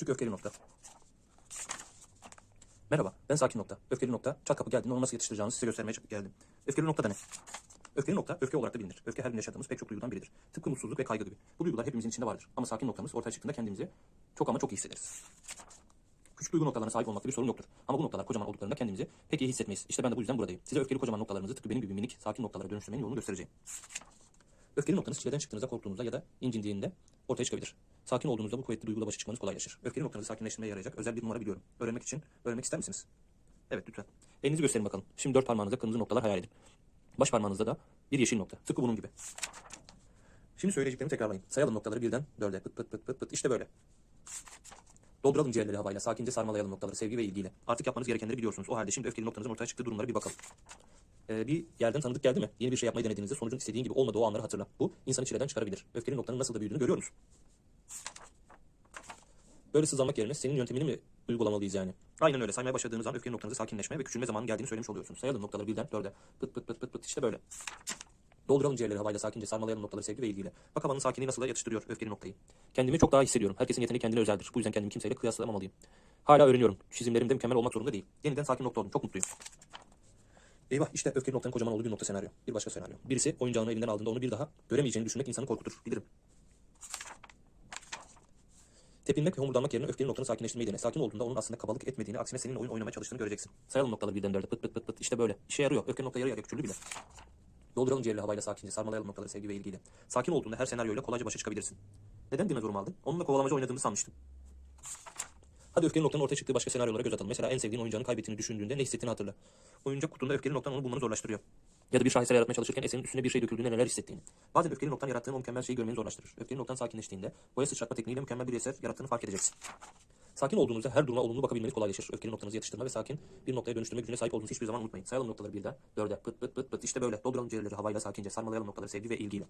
Küçük öfkeli nokta. Merhaba, ben sakin nokta. Öfkeli nokta, çat kapı geldiğinde onu nasıl yetiştireceğinizi size göstermeye geldim. Öfkeli nokta da ne? Öfkeli nokta, öfke olarak da bilinir. Öfke her gün yaşadığımız pek çok duygudan biridir. Tıpkı mutsuzluk ve kaygı gibi. Bu duygular hepimizin içinde vardır. Ama sakin noktamız ortaya çıktığında kendimizi çok ama çok iyi hissederiz. Küçük duygu noktalarına sahip olmakta bir sorun yoktur. Ama bu noktalar kocaman olduklarında kendimizi pek iyi hissetmeyiz. İşte ben de bu yüzden buradayım. Size öfkeli kocaman noktalarınızı tıpkı benim gibi minik sakin noktalara dönüştürmenin yolunu göstereceğim. Öfkeli noktanız çileden çıktığınızda, korktuğunuzda ya da incindiğinde ortaya çıkabilir. Sakin olduğunuzda bu kuvvetli duyguyla başa çıkmanız kolaylaşır. Öfkeli noktanızı sakinleştirmeye yarayacak özel bir numara biliyorum. Öğrenmek için öğrenmek ister misiniz? Evet lütfen. Elinizi gösterin bakalım. Şimdi dört parmağınızda kırmızı noktalar hayal edin. Baş parmağınızda da bir yeşil nokta. Tıpkı bunun gibi. Şimdi söyleyeceklerimi tekrarlayın. Sayalım noktaları birden dörde. Pıt pıt pıt pıt pıt. İşte böyle. Dolduralım ciğerleri havayla. Sakince sarmalayalım noktaları sevgi ve ilgiyle. Artık yapmanız gerekenleri biliyorsunuz. O halde şimdi öfkeli noktanızın ortaya çıktığı durumlara bir bakalım. Ee, bir yerden tanıdık geldi mi? Yeni bir şey yapmayı denediğinizde sonucun istediğin gibi olmadığı o anları hatırla. Bu insanı çileden çıkarabilir. Öfkeli noktanın nasıl da büyüdüğünü görüyor musun? Böyle sızlanmak yerine senin yöntemini mi uygulamalıyız yani? Aynen öyle. Saymaya başladığınız an öfkeli noktanızı sakinleşmeye ve küçülme zamanı geldiğini söylemiş oluyorsunuz. Sayalım noktaları birden dörde. Pıt pıt pıt pıt pıt işte böyle. Dolduralım ciğerleri havayla sakince sarmalayalım noktaları sevgi ve ilgiyle. Bak havanın sakinliği nasıl da yatıştırıyor öfkeli noktayı. Kendimi çok daha hissediyorum. Herkesin yeteneği kendine özeldir. Bu yüzden kendimi kimseyle kıyaslamamalıyım. Hala öğreniyorum. Çizimlerim de mükemmel olmak zorunda değil. Yeniden sakin nokta oldum. Çok mutluyum. Eyvah işte öfkeli noktanın kocaman olduğu bir nokta senaryo. Bir başka senaryo. Birisi oyuncağını elinden aldığında onu bir daha göremeyeceğini düşünmek insanı korkutur. Bilirim. Tepinmek ve homurdanmak yerine öfkeli noktanı sakinleştirmeyi dene. Sakin olduğunda onun aslında kabalık etmediğini, aksine seninle oyun oynamaya çalıştığını göreceksin. Sayalım noktaları birden dörde. Pıt pıt pıt pıt. İşte böyle. İşe yarıyor. Öfkeli nokta yarı yarıya küçüldü bile. Dolduralım ciğerli havayla sakince. Sarmalayalım noktaları sevgi ve ilgiyle. Sakin olduğunda her senaryoyla kolayca başa çıkabilirsin. Neden dinozorumu aldın? Onunla kovalamaca oynadığımı sanmıştım. Hadi öfkeli noktanın ortaya çıktığı başka senaryolara göz atalım. Mesela en sevdiğin oyuncağını kaybettiğini düşündüğünde ne hissettiğini hatırla. Oyuncak kutunda öfkeli noktan onu bulmanı zorlaştırıyor. Ya da bir şaheser yaratmaya çalışırken eserin üstüne bir şey döküldüğünde neler hissettiğini. Bazen öfkeli noktan yarattığın o mükemmel şeyi görmeni zorlaştırır. Öfkeli noktan sakinleştiğinde boya sıçratma tekniğiyle mükemmel bir eser yarattığını fark edeceksin. Sakin olduğunuzda her duruma olumlu bakabilmeniz kolaylaşır. Öfkeli noktanızı yatıştırma ve sakin bir noktaya dönüştürme gücüne sahip olduğunuzu hiçbir zaman unutmayın. Sayalım noktaları birden, dörde, pıt pıt pıt pıt. İşte böyle. Dolduralım ciğerleri havayla sakince. Sarmalayalım noktaları sevgi ve ilgiyle.